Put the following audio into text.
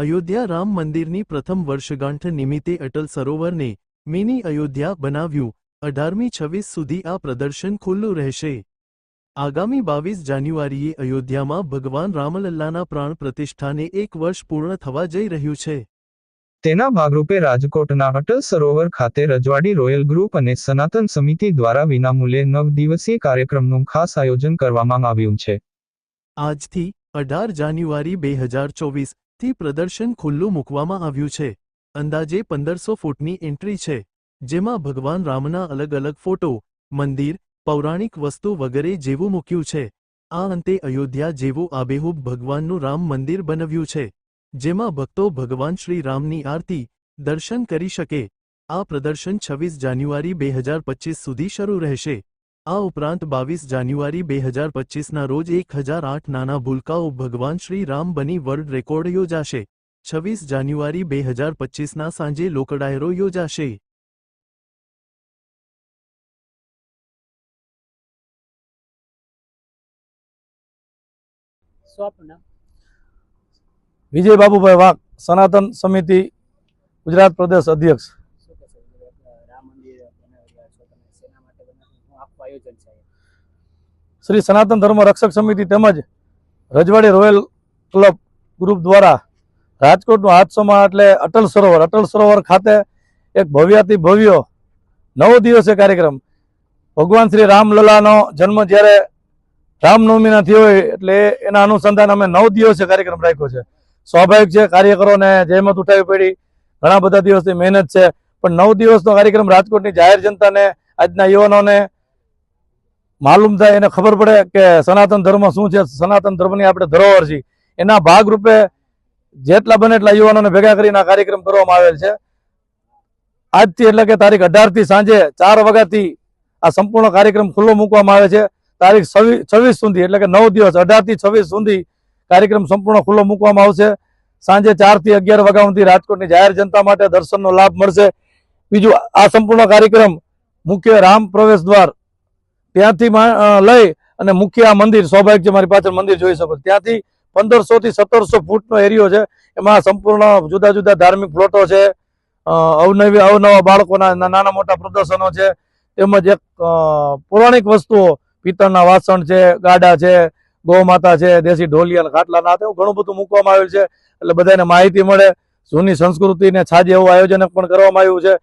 અયોધ્યા રામ મંદિરની પ્રથમ વર્ષગાંઠ નિમિત્તે અટલ સરોવરને મિની અયોધ્યા બનાવ્યું. અઢારમી છવ્વીસ સુધી આ પ્રદર્શન ખુલ્લું રહેશે. આગામી બાવીસ જાન્યુઆરીએ અયોધ્યામાં ભગવાન રામલલ્લાના પ્રાણ પ્રતિષ્ઠાને એક વર્ષ પૂર્ણ થવા જઈ રહ્યું છે. તેના ભાગરૂપે રાજકોટના અટલ સરોવર ખાતે રજવાડી રોયલ ગ્રુપ અને સનાતન સમિતિ દ્વારા વિનામૂલ્યે નવ દિવસીય કાર્યક્રમનું ખાસ આયોજન કરવામાં આવ્યું છે. આજથી અઢાર જાન્યુઆરી બે હજાર ચોવીસ થી પ્રદર્શન ખુલ્લું મૂકવામાં આવ્યું છે. અંદાજે પંદરસો ફૂટની એન્ટ્રી છે, જેમાં ભગવાન રામના અલગ અલગ ફોટો, મંદિર, પૌરાણિક વસ્તુ વગેરે જેવું મૂક્યું છે. આ અંતે અયોધ્યા જેવું આબેહૂબ ભગવાનનું રામ મંદિર બનાવ્યું છે, જેમાં ભક્તો ભગવાન શ્રી રામની આરતી, દર્શન કરી શકે. આ પ્રદર્શન છવ્વીસ જાન્યુઆરી બે સુધી શરૂ રહેશે. આ ઉપરાંત બાવીસ જાન્યુઆરી બે હજાર પચીસના રોજ એક હજાર આઠ નાના ભૂલકાઓ ભગવાન શ્રી રામ બની વર્લ્ડ રેકોર્ડ યોજાશે. છવ્વીસ જાન્યુઆરી બે હજાર પચીસના સાંજે લોકડાયરો યોજાશે. સ્વપ્ન. વિજય બાબુભાઈ વાઘ સનાતન સમિતિ ગુજરાત પ્રદેશ અધ્યક્ષ? શ્રી સનાતન ધર્મ રક્ષક સમિતિ તેમજ રજવાડી રોયલ ક્લબ ગ્રુપ દ્વારા રાજકોટનું હાથસોમાં એટલે અટલ સરોવર અટલ સરોવર ખાતે એક ભવ્યાતિ ભવ્ય નવ દિવસે કાર્યક્રમ. ભગવાન શ્રી રામલલાનો જન્મ જ્યારે રામનવમીના થયો હોય એટલે એના અનુસંધાન અમે નવ દિવસે કાર્યક્રમ રાખ્યો છે. સ્વાભાવિક છે, કાર્યકરોને જહેમત ઉઠાવી પડી. ઘણા બધા દિવસની મહેનત છે. પણ નવ દિવસનો કાર્યક્રમ રાજકોટની જાહેર જનતાને, આજના યુવાનોને માલુમ થાય એને ખબર પડે કે સનાતન ધર્મ શું છે, સનાતન ધર્મની આપણે ધરોહર છે એના ભાગરૂપે જેટલા બને એટલા યુવાનોને ભેગા કરીને આ કાર્યક્રમ કરવામાં આવેલ છે. આજથી એટલે કે તારીખ અઢારથી સાંજે ચાર વાગ્યાથી આ સંપૂર્ણ કાર્યક્રમ ખુલ્લો મૂકવામાં આવે છે. તારીખ છવ્વીસ સુધી, એટલે કે નવ દિવસ અઢારથી છવ્વીસ સુધી કાર્યક્રમ સંપૂર્ણ ખુલ્લો મૂકવામાં આવશે. સાંજે ચારથી અગિયાર વાગ્યા સુધી રાજકોટની જાહેર જનતા માટે દર્શનનો લાભ મળશે. બીજું આ સંપૂર્ણ કાર્યક્રમ મુખ્ય રામ પ્રવેશ દ્વાર ત્યાંથી લઈ અને મુખ્ય આ મંદિર, સ્વાભાવિક છે મારી પાછળ મંદિર જોઈ શકો ત્યાંથી પંદરસો થી સત્તરસો ફૂટનો એરિયો છે. એમાં સંપૂર્ણ જુદા જુદા ધાર્મિક પ્લોટો છે. અવનવી અવનવા બાળકોના નાના મોટા પ્રદર્શનો છે. તેમજ એક પૌરાણિક વસ્તુઓ, પિત્તળના વાસણ છે, ગાડા છે, ગૌમાતા છે, દેશી ઢોલિયા અને ખાટલા. ના તેવું ઘણું બધું મૂકવામાં આવ્યું છે. એટલે બધાને માહિતી મળે. જૂની સંસ્કૃતિને છાજે એવું આયોજન પણ કરવામાં આવ્યું છે.